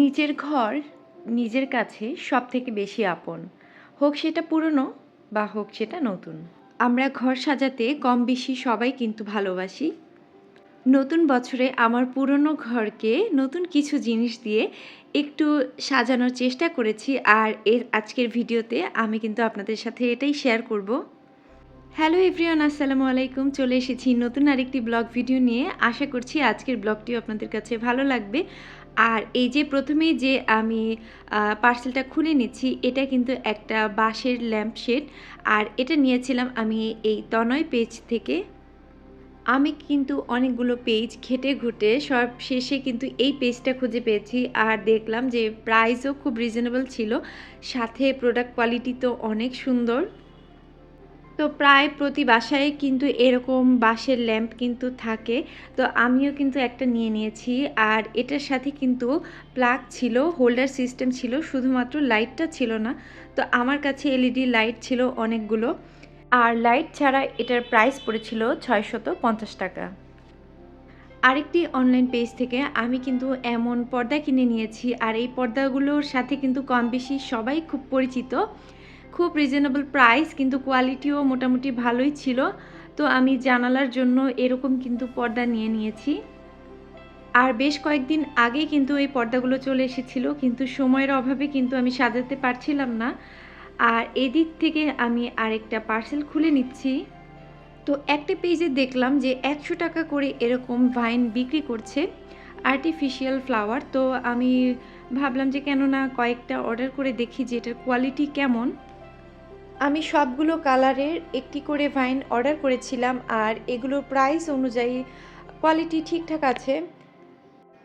নিজের ঘর নিজের কাছে সব থেকে বেশি আপন। হোক সেটা পুরনো বা হোক সেটা নতুন। আমরা ঘর সাজাতে কম বেশি সবাই কিন্তু ভালোবাসি। নতুন বছরে আমার পুরনো ঘরকে নতুন কিছু জিনিস দিয়ে একটু সাজানোর চেষ্টা করেছি আর এর আজকের ভিডিওতে আমি কিন্তু আপনাদের সাথে এটাই শেয়ার করব। হ্যালো এভরিওয়ান আসসালামু আলাইকুম। চলে এসেছি নতুন আরেকটি ব্লগ ভিডিও নিয়ে। আশা করছি আজকের ব্লগটিও আপনাদের কাছে ভালো লাগবে। আর এই যে প্রথমেই যে আমি পার্সেলটা খুলে নিচ্ছি, এটা কিন্তু একটা বাঁশের ল্যাম্প শেড আর এটা নিয়েছিলাম আমি এই তনয় পেজ থেকে। আমি কিন্তু অনেকগুলো পেজ ঘেটে ঘুটে সব শেষে কিন্তু এই পেজটা খুঁজে পেয়েছি। আর দেখলাম যে প্রাইসও খুব রিজনেবল ছিল। সাথে প্রোডাক্ট কোয়ালিটি তো অনেক সুন্দর। তো প্রায় প্রতি বাসায় কিন্তু এরকম বাঁশের ল্যাম্প কিন্তু থাকে। তো আমিও কিন্তু একটা নিয়ে নিয়েছি। আর এটার সাথে কিন্তু প্লাগ ছিল, হোল্ডার সিস্টেম ছিল, শুধুমাত্র লাইটটা ছিল না। তো আমার কাছে এলইডি লাইট ছিল অনেকগুলো। আর লাইট ছাড়া এটার প্রাইস পড়েছিল ছয়শত পঞ্চাশ টাকা। আরেকটি অনলাইন পেজ থেকে আমি কিন্তু এমন পর্দা কিনে নিয়েছি। আর এই পর্দাগুলোর সাথে কিন্তু কম বেশি সবাই খুব পরিচিত। খুব রিজনেবল প্রাইস কিন্তু কোয়ালিটিও মোটামুটি ভালোই ছিল। তো আমি জানালার জন্য এরকম কিন্তু পর্দা নিয়ে নিয়েছি। আর বেশ কয়েকদিন আগে কিন্তু এই পর্দাগুলো চলে এসেছিল, কিন্তু সময়ের অভাবে কিন্তু আমি সাজাতে পারছিলাম না। আর এদিক থেকে আমি আরেকটা পার্সেল খুলে নিচ্ছি। তো একটা পেজে দেখলাম যে একশো টাকা করে এরকম ভাইন বিক্রি করছে আর্টিফিশিয়াল ফ্লাওয়ার তো আমি ভাবলাম যে কেননা কয়েকটা অর্ডার করে দেখি যে এটার কোয়ালিটি কেমন। আমি সবগুলো কালারের একটি করে ভাইন অর্ডার করেছিলাম আর এগুলোর প্রাইস অনুযায়ী কোয়ালিটি ঠিকঠাক আছে।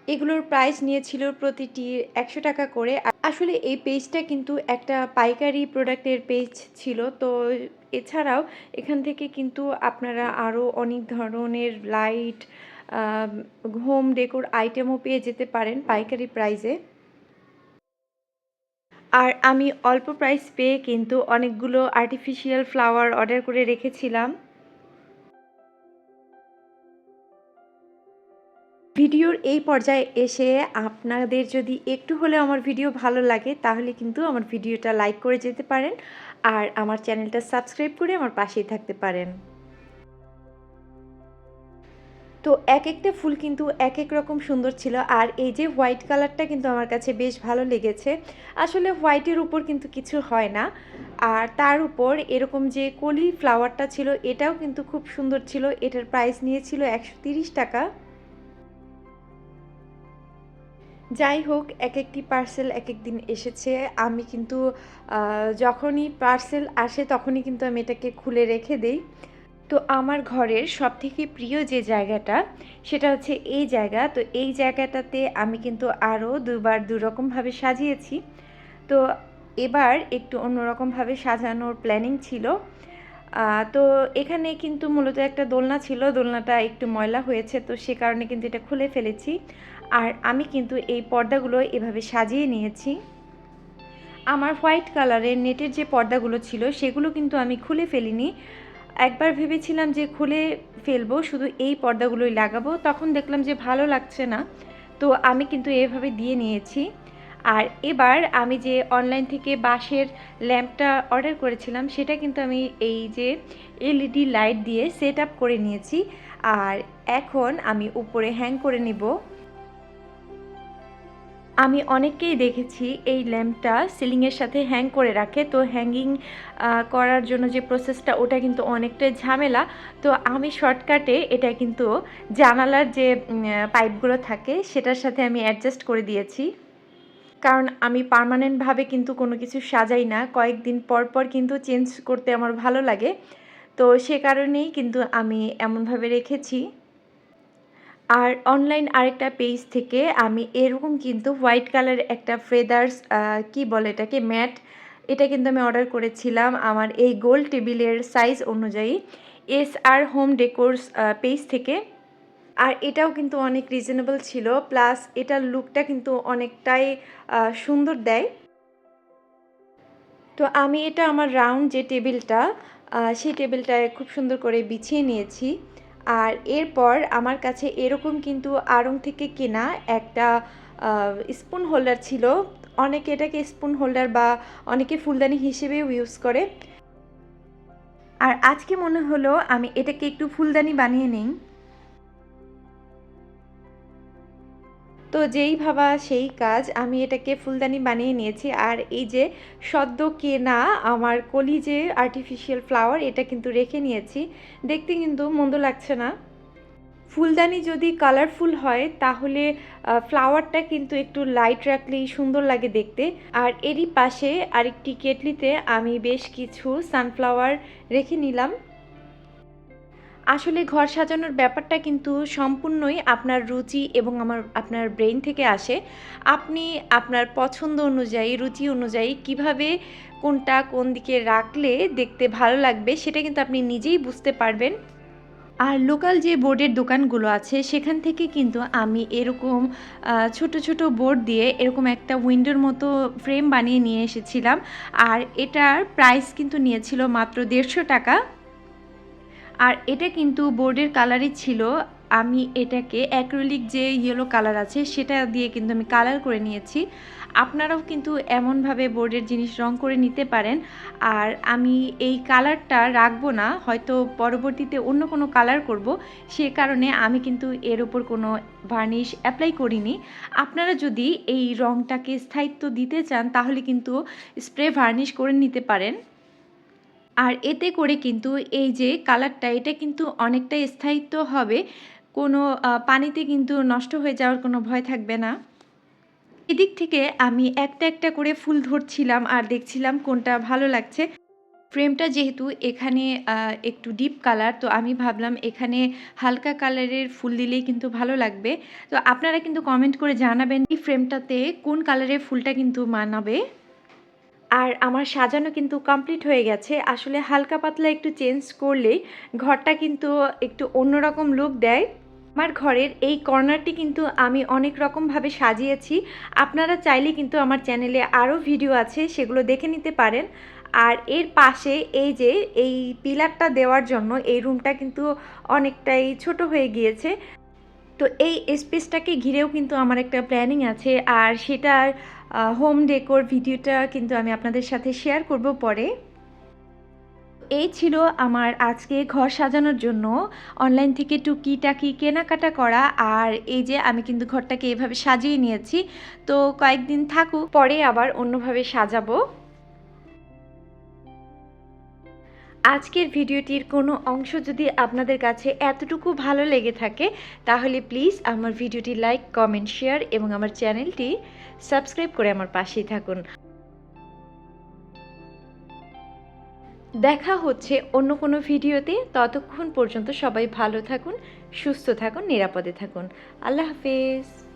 এগুলোর প্রাইস নিয়েছিল প্রতিটি একশো টাকা করে। আসলে এই পেজটা কিন্তু একটা পাইকারি প্রোডাক্টের পেজ ছিল। তো এছাড়াও এখান থেকে কিন্তু আপনারা আরও অনেক ধরনের লাইট হোম ডেকোর আইটেমও পেয়ে যেতে পারেন পাইকারি প্রাইসে। আর আমি অল্প প্রাইস পেয়ে কিন্তু অনেকগুলো আর্টিফিশিয়াল ফ্লাওয়ার অর্ডার করে রেখেছিলাম। ভিডিওর এই পর্যায়ে এসে আপনাদের যদি একটু হলেও আমার ভিডিও ভালো লাগে, তাহলে কিন্তু আমার ভিডিওটা লাইক করে যেতে পারেন আর আমার চ্যানেলটা সাবস্ক্রাইব করে আমার পাশেই থাকতে পারেন। তো এক একটা ফুল কিন্তু এক এক রকম সুন্দর ছিল। আর এই যে হোয়াইট কালারটা কিন্তু আমার কাছে বেশ ভালো লেগেছে। আসলে হোয়াইটের উপর কিন্তু কিছু হয় না। আর তার উপর এরকম যে কলি ফ্লাওয়ারটা ছিল, এটাও কিন্তু খুব সুন্দর ছিল। এটার প্রাইস নিয়েছিল একশো টাকা। যাই হোক এক একটি পার্সেল এক এক দিন এসেছে। আমি কিন্তু যখনই পার্সেল আসে তখনই কিন্তু আমি এটাকে খুলে রেখে দেই। তো আমার ঘরের সবথেকে প্রিয় যে জায়গাটা, সেটা হচ্ছে এই জায়গা। তো এই জায়গাটাতে আমি কিন্তু আরও দুবার দুরকমভাবে সাজিয়েছি। তো এবার একটু অন্যরকমভাবে সাজানোর প্ল্যানিং ছিল। তো এখানে কিন্তু মূলত একটা দোলনা ছিল। দোলনাটা একটু ময়লা হয়েছে, তো সে কারণে কিন্তু এটা খুলে ফেলেছি। আর আমি কিন্তু এই পর্দাগুলো এভাবে সাজিয়ে নিয়েছি। আমার হোয়াইট কালারের নেটের যে পর্দাগুলো ছিল, সেগুলো কিন্তু আমি খুলে ফেলিনি। একবার ভেবেছিলাম যে খুলে ফেলব, শুধু এই পর্দাগুলোই লাগাবো, তখন দেখলাম যে ভালো লাগছে না। তো আমি কিন্তু এভাবে দিয়ে নিয়েছি। আর এবার আমি যে অনলাইন থেকে বাঁশের ল্যাম্পটা অর্ডার করেছিলাম, সেটা কিন্তু আমি এই যে এলইডি লাইট দিয়ে সেট করে নিয়েছি। আর এখন আমি উপরে হ্যাং করে নিব। আমি অনেককেই দেখেছি এই ল্যাম্পটা সিলিংয়ের সাথে হ্যাং করে রাখে। তো হ্যাঙ্গিং করার জন্য যে প্রসেসটা ওটা কিন্তু অনেকটাই ঝামেলা। তো আমি শর্টকাটে এটা কিন্তু জানালার যে পাইপগুলো থাকে, সেটার সাথে আমি অ্যাডজাস্ট করে দিয়েছি। কারণ আমি পারমানেন্টভাবে কিন্তু কোনো কিছু সাজাই না। কয়েকদিন পর পর কিন্তু চেঞ্জ করতে আমার ভালো লাগে। তো সে কারণেই কিন্তু আমি এমনভাবে রেখেছি। আর অনলাইন আরেকটা পেজ থেকে আমি এরকম কিন্তু হোয়াইট কালার একটা ফেদার্স কি বলে এটাকে ম্যাট এটা কিন্তু আমি অর্ডার করেছিলাম আমার এই গোল টেবিলের সাইজ অনুযায়ী S R home decors page থেকে। আর এটাও কিন্তু অনেক রিজনেবল ছিল প্লাস এটার লুকটা কিন্তু অনেকটাই সুন্দর দেয়। তো আমি এটা আমার রাউন্ড যে টেবিলটা সেই টেবিলটায় খুব সুন্দর করে বিছিয়ে নিয়েছি। আর এরপর আমার কাছে এরকম কিন্তু আড়ং থেকে কেনা একটা স্পুন হোল্ডার ছিল। অনেকে এটাকে স্পুন হোল্ডার বা অনেকে ফুলদানি হিসেবেও ইউজ করে। আর আজকে মনে হলো আমি এটাকে একটু ফুলদানি বানিয়ে নিই। তো যেই ভাবা সেই কাজ আমি এটাকে ফুলদানি বানিয়ে নিয়েছি। আর এই যে সদ্য কেনা আমার কলি যে আর্টিফিশিয়াল ফ্লাওয়ার এটা কিন্তু রেখে নিয়েছি। দেখতে কিন্তু মন্দ লাগছে না। ফুলদানি যদি কালারফুল হয়, তাহলে ফ্লাওয়ারটা কিন্তু একটু লাইট রাখলেই সুন্দর লাগে দেখতে। আর এরই পাশে আরেকটি কেটলিতে আমি বেশ কিছু সানফ্লাওয়ার রেখে নিলাম। আসলে ঘর সাজানোর ব্যাপারটা কিন্তু সম্পূর্ণই আপনার রুচি এবং আমার, আপনার ব্রেন থেকে আসে। আপনি আপনার পছন্দ অনুযায়ী, রুচি অনুযায়ী কীভাবে কোনটা কোন দিকে রাখলে দেখতে ভালো লাগবে সেটা কিন্তু আপনি নিজেই বুঝতে পারবেন। আর লোকাল যে বোর্ডের দোকানগুলো আছে, সেখান থেকে কিন্তু আমি এরকম ছোট ছোট বোর্ড দিয়ে এরকম একটা উইন্ডোর মতো ফ্রেম বানিয়ে নিয়ে এসেছিলাম। আর এটার প্রাইস কিন্তু নিয়েছিল মাত্র দেড়শো টাকা। আর এটা কিন্তু বোর্ডের কালারই ছিল। আমি এটাকে অ্যাক্রিলিক যে ইয়েলো কালার আছে, সেটা দিয়ে কিন্তু আমি কালার করে নিয়েছি। আপনারাও কিন্তু এমনভাবে বোর্ডের জিনিস রং করে নিতে পারেন। আর আমি এই কালারটা রাখব না, হয়তো পরবর্তীতে অন্য কোনো কালার করব। সে কারণে আমি কিন্তু এর ওপর কোনো ভার্নিশ অ্যাপ্লাই করিনি। আপনারা যদি এই রংটাকে স্থায়িত্ব দিতে চান, তাহলে কিন্তু স্প্রে ভার্নিশ করে নিতে পারেন। আর এতে করে কিন্তু এই যে কালারটা, এটা কিন্তু অনেকটাই স্থায়িত্ব হবে। কোনো পানিতে কিন্তু নষ্ট হয়ে যাওয়ার কোনো ভয় থাকবে না। এদিক থেকে আমি একটা একটা করে ফুল ধরছিলাম আর দেখছিলাম কোনটা ভালো লাগছে। ফ্রেমটা যেহেতু এখানে একটু ডিপ কালার, তো আমি ভাবলাম এখানে হালকা কালারের ফুল দিলেই কিন্তু ভালো লাগবে। তো আপনারা কিন্তু কমেন্ট করে জানাবেন এই ফ্রেমটাতে কোন কালারের ফুলটা কিন্তু মানাবে। আর আমার সাজানো কিন্তু কমপ্লিট হয়ে গেছে। আসলে হালকা পাতলা একটু চেঞ্জ করলেই ঘরটা কিন্তু একটু অন্যরকম লুক দেয়। আমার ঘরের এই কর্নারটি কিন্তু আমি অনেক রকমভাবে সাজিয়েছি। আপনারা চাইলে কিন্তু আমার চ্যানেলে আরও ভিডিও আছে, সেগুলো দেখে নিতে পারেন। আর এর পাশে এই যে, এই পিলারটা দেওয়ার জন্য এই রুমটা কিন্তু অনেকটাই ছোট হয়ে গিয়েছে। তো এই স্পেসটাকে ঘিরেও কিন্তু আমার একটা প্ল্যানিং আছে। আর সেটার হোম ডেকোর ভিডিওটা কিন্তু আমি আপনাদের সাথে শেয়ার করব পরে। এই ছিল আমার আজকে ঘর সাজানোর জন্য অনলাইন থেকে টুকিটাকি কেনাকাটা করা। আর এই যে আমি কিন্তু ঘরটাকে এভাবে সাজিয়ে নিয়েছি। তো কয়েকদিন থাকুক, পরে আবার অন্যভাবে সাজাবো। আজকের ভিডিওটির কোনো অংশ যদি আপনাদের কাছে এতটুকু ভালো লেগে থাকে, তাহলে প্লিজ আমার ভিডিওটি লাইক কমেন্ট শেয়ার এবং আমার চ্যানেলটি সাবস্ক্রাইব করে আমার পাশেই থাকুন। দেখা হচ্ছে অন্য কোনো ভিডিওতে। ততক্ষণ পর্যন্ত সবাই ভালো থাকুন, সুস্থ থাকুন, নিরাপদে থাকুন। আল্লাহ হাফেজ।